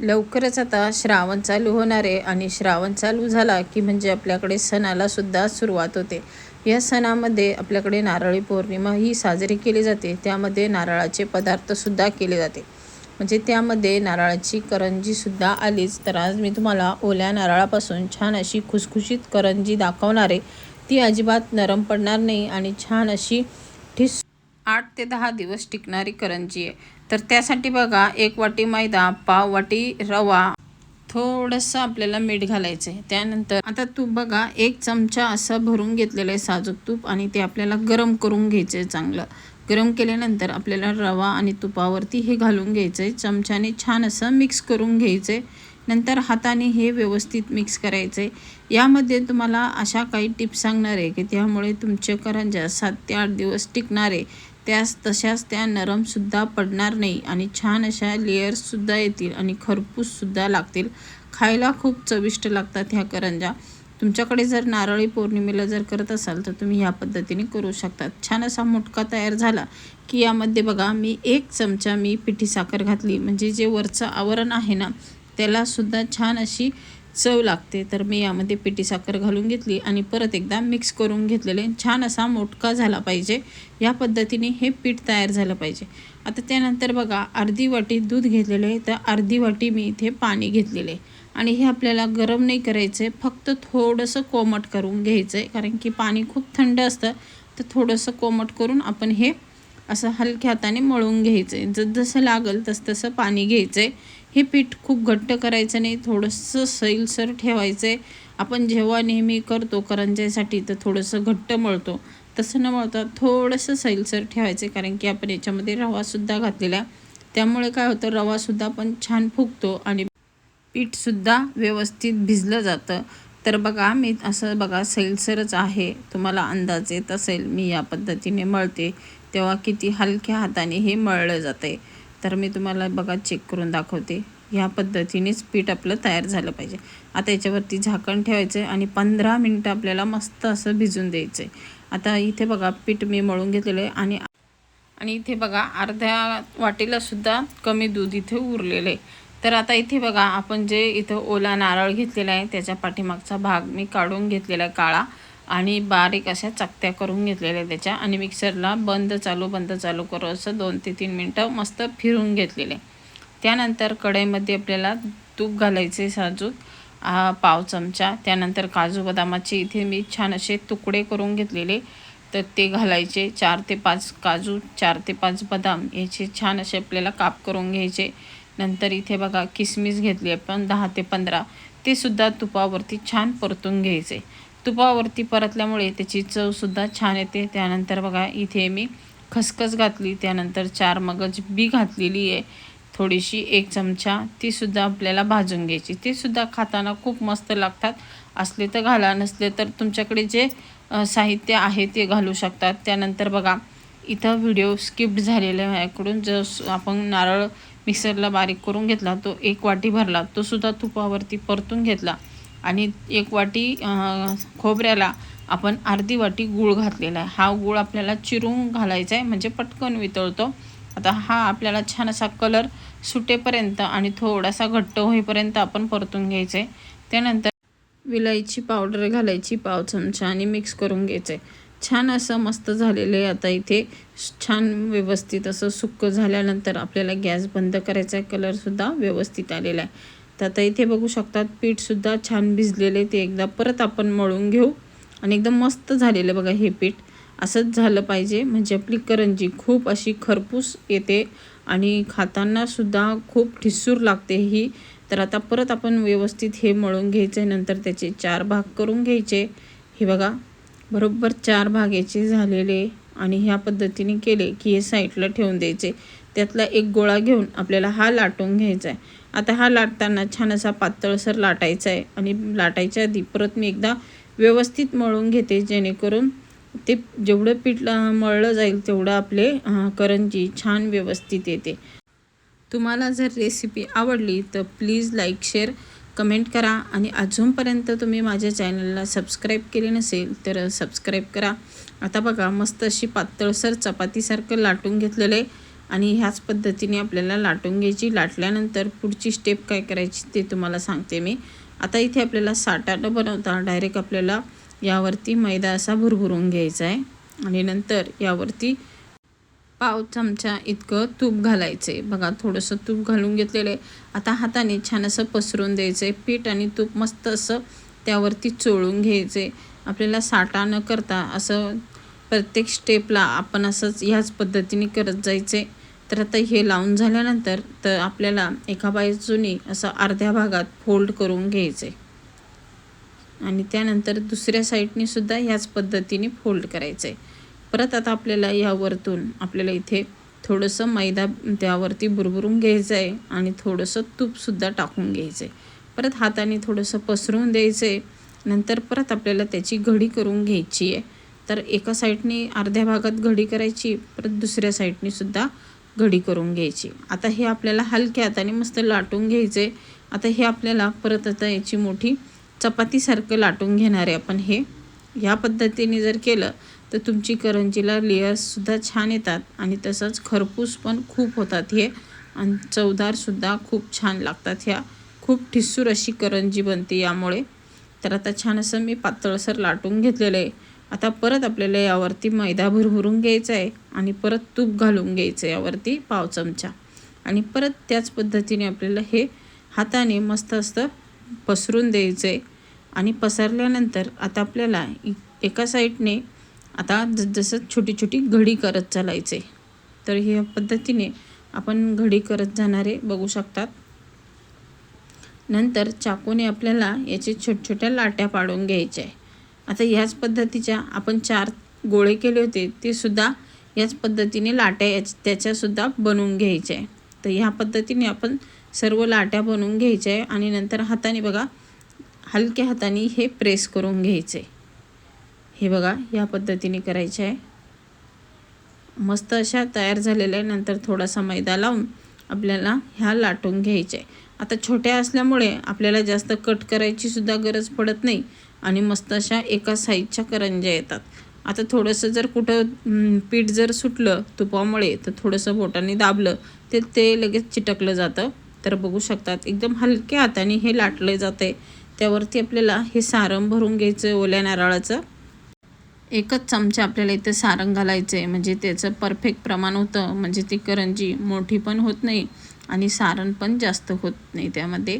लवकरच आता श्रावण चालू होणार आहे आणि श्रावण चालू झाला की म्हणजे आपल्याकडे सणाला सुद्धा सुरुवात होते. या सणामध्ये आपल्याकडे नारळी पौर्णिमा ही साजरी केली जाते. त्यामध्ये नारळाचे पदार्थसुद्धा केले जाते. म्हणजे त्यामध्ये नारळाची करंजीसुद्धा आलीच. तर आज मी तुम्हाला ओल्या नारळापासून छान अशी खुसखुशीत करंजी दाखवणार आहे. ती अजिबात नरम पडणार नाही आणि छान अशी ठिस आठ ते दहा दिवस टिकणारी करंजी आहे. तर त्यासाठी बघा एक वाटी मैदा पाव वाटी रवा थोडंसं आपल्याला मीठ घालायचं आहे त्यानंतर आता तूप बघा एक चमचा असं भरून घेतलेलं आहे साजूक तूप आणि ते आपल्याला गरम करून घ्यायचं आहे चांगलं. गरम केल्यानंतर आपल्याला रवा आणि तुपावरती हे घालून घ्यायचं आहे चमच्याने छान असं मिक्स करून घ्यायचं आहे नंतर हाताने हे व्यवस्थित मिक्स करायचं आहे यामध्ये तुम्हाला अशा काही टिप्स सांगणार आहे की त्यामुळे तुमचे करंज्या सात ते आठ दिवस टिकणार आहे. त्यास तशाच त्या नरमसुद्धा पडणार नाही आणि छान अशा लेयर्ससुद्धा येतील आणि खरपूससुद्धा लागतील. खायला खूप चविष्ट लागतात ह्या करंजा. तुमच्याकडे जर नारळी पौर्णिमेला जर करत असाल तर तुम्ही ह्या पद्धतीने करू शकतात. छान असा मुटका तयार झाला की यामध्ये बघा मी एक चमचा मी पिठी साखर घातली. म्हणजे जे वरचं आवरण आहे ना त्यालासुद्धा छान अशी चव लागते. तर मी यामध्ये पिठी साखर घालून घेतली आणि परत एकदा मिक्स करून घेतलेले छान असा मोटका झाला पाहिजे. या पद्धतीने हे पीठ तयार झालं पाहिजे. आता त्यानंतर बघा अर्धी वाटी दूध घेतलेले तर अर्धी वाटी मी इथे पाणी घेतलेले आणि हे आपल्याला गरम नाही करायचं आहे फक्त थोडंसं कोमट करून घ्यायचं आहे कारण की पाणी खूप थंड असतं. तर थोडंसं कोमट करून आपण हे असं हलक्या हाताने मळून घ्यायचं आहे जसं लागेल तसं तसं पाणी घ्यायचं आहे हे पीठ खूप घट्ट करायचं नाही थोडंसं सैलसर ठेवायचं आहे आपण जेव्हा नेहमी करतो करंजासाठी तर थोडंसं घट्ट मळतो. तसं न मळता थोडंसं सैलसर ठेवायचं आहे कारण की आपण याच्यामध्ये रवासुद्धा घातलेला. त्यामुळे काय होतं रवासुद्धा पण छान फुगतो आणि पीठसुद्धा व्यवस्थित भिजलं जातं. तर बघा मी असं बघा सैलसरच आहे. तुम्हाला अंदाज येत असेल मी या पद्धतीने मळते. तेव्हा किती हलक्या हाताने हे मळलं जातं तर मी तुम्हाला बघा चेक करून दाखवते. ह्या पद्धतीनेच पीठ आपलं तयार झालं पाहिजे. आता याच्यावरती झाकण ठेवायचं आहे आणि पंधरा मिनटं आपल्याला मस्त असं भिजून द्यायचं आहे आता इथे बघा पीठ मी मळून घेतलेलं आहे आणि आणि इथे बघा अर्ध्या वाटीला सुद्धा कमी दूध इथे उरलेलं आहे. तर आता इथे बघा आपण जे इथं ओला नारळ घेतलेला आहे त्याच्या पाठीमागचा भाग मी काढून घेतलेला आहे काळा. आणि बारीक अशा चकत्या करून घेतलेल्या त्याच्या. आणि मिक्सरला बंद चालू बंद चालू करू असं दोन ते तीन मिनटं मस्त फिरून घेतलेले. त्यानंतर कढईमध्ये आपल्याला तूप घालायचे साजूक पाव चमचा. त्यानंतर काजू बदामाचे इथे मी छान असे तुकडे करून घेतलेले. तर ते घालायचे. चार ते पाच काजू चार ते पाच बदाम याचे छान असे आपल्याला काप करून घ्यायचे. नंतर इथे बघा किसमिस घेतली आपण दहा ते पंधरा. ते सुद्धा तुपावरती छान परतून घ्यायचे. तुपावरती परतल्यामुळे त्याची चवसुद्धा छान येते. त्यानंतर बघा इथे मी खसखस घातली. त्यानंतर चार मगज बी घातलेली आहे. थोडीशी एक चमचा तीसुद्धा आपल्याला भाजून घ्यायची. तीसुद्धा खाताना खूप मस्त लागतात. असले तर घाला नसले तर तुमच्याकडे जे साहित्य आहे ते घालू शकतात. त्यानंतर बघा इथं व्हिडिओ स्किप्ट झालेला आहे. माझ्याकडून जो आपण नारळ मिक्सरला बारीक करून घेतला तो एक वाटी भरला तो सुद्धा तुपावरती परतून घेतला. आणि एक वाटी खोबऱ्याला आपण अर्धी वाटी गूळ घातलेला आहे. हा गूळ आपल्याला चिरून घालायचा आहे म्हणजे पटकन वितळतो. आता हा आपल्याला छान असा कलर सुटेपर्यंत आणि थोडासा घट्ट होईपर्यंत आपण परतून घ्यायचं आहे त्यानंतर विलायची पावडर घालायची पाव चमचा आणि मिक्स करून घ्यायचं आहे छान असं मस्त झालेलं आहे आता इथे. छान व्यवस्थित असं सुक्क झाल्यानंतर आपल्याला गॅस बंद करायचा आहे कलरसुद्धा व्यवस्थित आलेला आहे. तर आता इथे बघू शकतात पीठसुद्धा छान भिजलेले ते एकदा परत आपण मळून घेऊ. आणि एकदम मस्त झालेलं बघा हे पीठ. असंच झालं पाहिजे. म्हणजे आपली करंजी खूप अशी खरपूस येते आणि खातानासुद्धा खूप ठिसूर लागते ही. तर आता परत आपण व्यवस्थित हे मळून घ्यायचे नंतर त्याचे चार भाग करून घ्यायचे. हे बघा बरोबर चार भाग याचे झालेले आणि ह्या पद्धतीने केले की हे साईडला ठेवून द्यायचे. त्यातला एक गोळा घेऊन आपल्याला हा लाटून घ्यायचा आहे. आता हा लाटताना छान असा पातळसर लाटायचा आहे आणि लाटायच्या आधी परत मी एकदा व्यवस्थित मळून घेते जेणेकरून ते जेवढं पीठ मळलं जाईल तेवढं आपले करंजी छान व्यवस्थित येते. तुम्हाला जर रेसिपी आवडली तर प्लीज लाईक शेअर कमेंट करा आणि अजूनपर्यंत तुम्ही माझ्या चॅनलला सबस्क्राईब केले नसेल तर सबस्क्राईब करा. आता बघा मस्त अशी पातळसर चपातीसारखं लाटून घेतलेलं आहे. आणि ह्याच पद्धतीने आपल्याला लाटून घ्यायची. लाटल्यानंतर पुढची स्टेप काय करायची ते तुम्हाला सांगते मी. आता इथे आपल्याला साठा न बनवता डायरेक्ट आपल्याला यावरती मैदा असा भुरभुरून घ्यायचा आहे. आणि नंतर यावरती पाव चमचा इतकं तूप घालायचं आहे बघा थोडंसं तूप घालून घेतलेलं आहे. आता हाताने छान असं पसरून द्यायचं आहे पीठ आणि तूप मस्त असं त्यावरती चोळून घ्यायचं आहे आपल्याला साठा न करता असं प्रत्येक स्टेपला आपण असंच ह्याच पद्धतीने करत जायचं आहे तर आता हे लावून झाल्यानंतर तर आपल्याला एका बाजूने असं अर्ध्या भागात फोल्ड करून घ्यायचं आहे आणि त्यानंतर दुसऱ्या साईडने सुद्धा ह्याच पद्धतीने फोल्ड करायचं आहे परत आता आपल्याला यावरतून आपल्याला इथे थोडंसं मैदा त्यावरती बुरबुरून घ्यायचं आहे आणि थोडंसं तूपसुद्धा टाकून घ्यायचं आहे परत हाताने थोडंसं पसरून द्यायचं आहे नंतर परत आपल्याला त्याची घडी करून घ्यायची आहे तर एका साईडने अर्ध्या भागात घडी करायची परत दुसऱ्या साईडने सुद्धा घडी करून घ्यायची. आता हे आपल्याला हलक्या हाताने मस्त लाटून घ्यायचे. आता हे आपल्याला परत आता याची मोठी चपातीसारखं लाटून घेणार आहे आपण हे. ह्या पद्धतीने जर केलं तर तुमची करंजीला लेयर्ससुद्धा छान येतात आणि तसंच खरपूस पण खूप होतात हे. आणि चवदारसुद्धा खूप छान लागतात ह्या. खूप ठिसूर अशी करंजी बनते यामुळे. तर आता छान असं मी पातळसर लाटून घेतलेलं आहे. आता परत आपल्याला यावरती मैदा भरभरून घ्यायचा आहे आणि परत तूप घालून घ्यायचं आहे यावरती पाव चमचा. आणि परत त्याच पद्धतीने आपल्याला हे हाताने मस्त असतं पसरून द्यायचं आहे आणि पसरल्यानंतर आता आपल्याला एका साईडने आता जसं छोटी छोटी घडी करत चालायचे तर ह्या पद्धतीने आपण घडी करत जाणारे बघू शकतात. नंतर चाकूने आपल्याला याचे छोट छोट्या लाट्या पाडून घ्यायच्या आहे आता ह्याच पद्धतीच्या आपण चार गोळे केले होते ते सुद्धा याच पद्धतीने लाट्या याच त्याच्यासुद्धा बनवून घ्यायच्या आहे. तर ह्या पद्धतीने आपण सर्व लाट्या बनवून घ्यायच्या आहे आणि नंतर हाताने बघा हलक्या हाताने हे प्रेस करून घ्यायचे हे बघा या पद्धतीने करायचे आहे. मस्त अशा तयार झालेल्या आहे. नंतर थोडासा मैदा लावून आपल्याला ह्या लाटून घ्यायच्या आहे. आता छोट्या असल्यामुळे आपल्याला जास्त कट करायची सुद्धा गरज पडत नाही. आणि मस्त अशा एका साईजच्या करंज्या येतात. आता थोडंसं जर कुठं पीठ जर सुटलं तुपामुळे तर थोडंसं बोटाने दाबलं ते ते लगेच चिटकलं जातं. तर बघू शकतात एकदम हलक्या हाताने हे लाटलं जातं आहे त्यावरती आपल्याला हे सारण भरून घ्यायचं ओल्या नारळाचं. एकच चमचा आपल्याला इथे सारण घालायचं आहे म्हणजे त्याचं परफेक्ट प्रमाण होतं म्हणजे ती करंजी मोठी पण होत नाही आणि सारण पण जास्त होत नाही त्यामध्ये.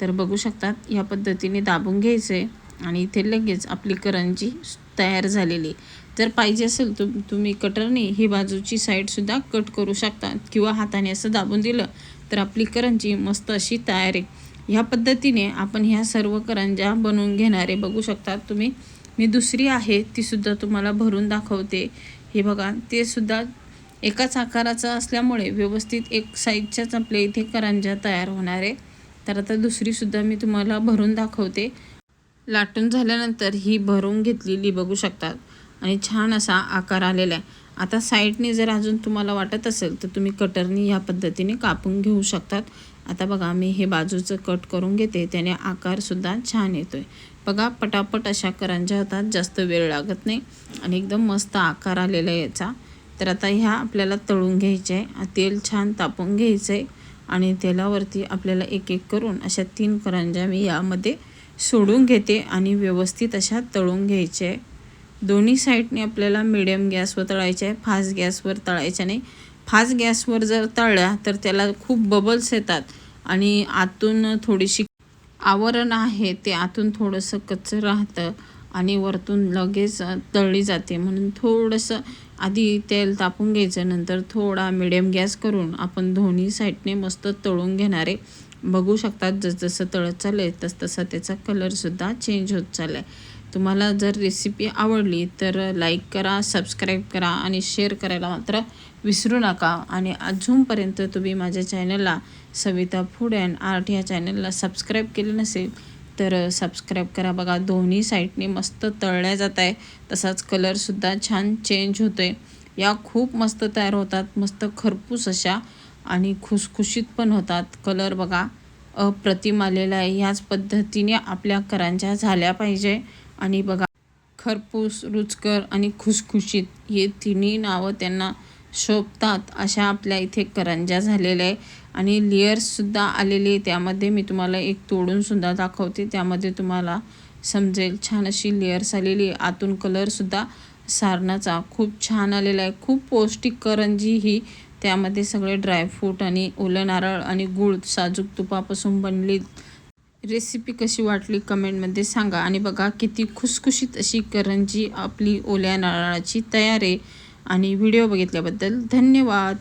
तर बघू शकतात या पद्धतीने दाबून घ्यायचं आहे आणि इथे लगेच आपली करंजी तयार झालेली. जर पाहिजे असेल तर तुम्ही कटरने ही बाजूची साईडसुद्धा कट करू शकता किंवा हाताने असं दाबून दिलं तर आपली करंजी मस्त अशी तयार आहे. ह्या पद्धतीने आपण ह्या सर्व करंज्या बनवून घेणारे बघू शकता तुम्ही. मी दुसरी आहे तीसुद्धा तुम्हाला भरून दाखवते. हे बघा ते सुद्धा एकाच आकाराचं असल्यामुळे व्यवस्थित एक साईजच्याच आपल्या इथे करंज्या तयार होणार आहे. तर आता दुसरीसुद्धा मी तुम्हाला भरून दाखवते. लाटून झाल्यानंतर ही भरून घेतलेली बघू शकतात. आणि छान असा आकार आलेला आहे. आता साईडने जर अजून तुम्हाला वाटत असेल तर तुम्ही कटरनी ह्या पद्धतीने कापून घेऊ शकतात. आता बघा मी हे बाजूचं कट करून घेते. त्याने आकारसुद्धा छान येतो आहे बघा पटापट अशा करंज्या हातात. जास्त वेळ लागत नाही. आणि एकदम मस्त आकार आलेला आहे याचा. तर आता ह्या आपल्याला तळून घ्यायचे आहे तेल छान तापून घ्यायचं आहे आणि तेलावरती आपल्याला एक एक करून अशा तीन करंज्या मी यामध्ये सोडून घेते आणि व्यवस्थित अशा तळून घ्यायचे. आहे दोन्ही साईडने आपल्याला मिडियम गॅसवर तळायचे आहे फास्ट गॅसवर तळायच्या नाही. फास्ट गॅसवर जर तळल्या तर त्याला खूप बबल्स येतात आणि आतून थोडीशी आवरण आहे ते आतून थोडंसं कच्चं राहतं आणि वरतून लगेच तळली जाते. म्हणून थोडंसं आधी तेल तापून घ्यायचं नंतर थोडा मिडियम गॅस करून आपण दोन्ही साईडने मस्त तळून घेणारे. बघू शकतात जसजसं तळत चाललं आहे तसतसा त्याचा कलरसुद्धा चेंज होत चालला आहे तुम्हाला जर रेसिपी आवडली तर लाईक करा सबस्क्राईब करा आणि शेअर करायला मात्र विसरू नका. आणि अजूनपर्यंत तुम्ही माझ्या चॅनलला सविता फूड अँड आर्ट ह्या चॅनलला सबस्क्राईब केलं नसेल तर सबस्क्राईब करा. बघा दोन्ही साईडने मस्त तळल्या जात आहे तसाच कलरसुद्धा छान चेंज होतो आहे या खूप मस्त तयार होतात. मस्त खरपूस अशा आणि खुसखुशीत पण होतात. कलर बघा अप्रतिम आलेला आहे. ह्याच पद्धतीने आपल्या करंज्या झाल्या पाहिजे. आणि बघा खरपूस रुचकर आणि खुसखुशीत हे तिन्ही नावं त्यांना शोभतात अशा आपल्या इथे करंज्या झालेल्या आहे. आणि लेयर्ससुद्धा आलेले आहे. त्यामध्ये मी तुम्हाला एक तोडूनसुद्धा दाखवते. त्यामध्ये तुम्हाला समजेल छान अशी लेयर्स आलेली आहे. आतून कलरसुद्धा सारणाचा. खूप छान आलेला आहे. खूप पौष्टिक करंजी ही त्यामध्ये सगळे ड्रायफ्रूट आणि ओलं नारळ आणि गूळ साजूक तुपापासून बनली रेसिपी कशी वाटली कमेंटमध्ये सांगा. आणि बघा किती खुसखुशीत अशी करंजी आपली ओल्या नारळाची तयार आहे. आणि व्हिडिओ बघितल्याबद्दल धन्यवाद.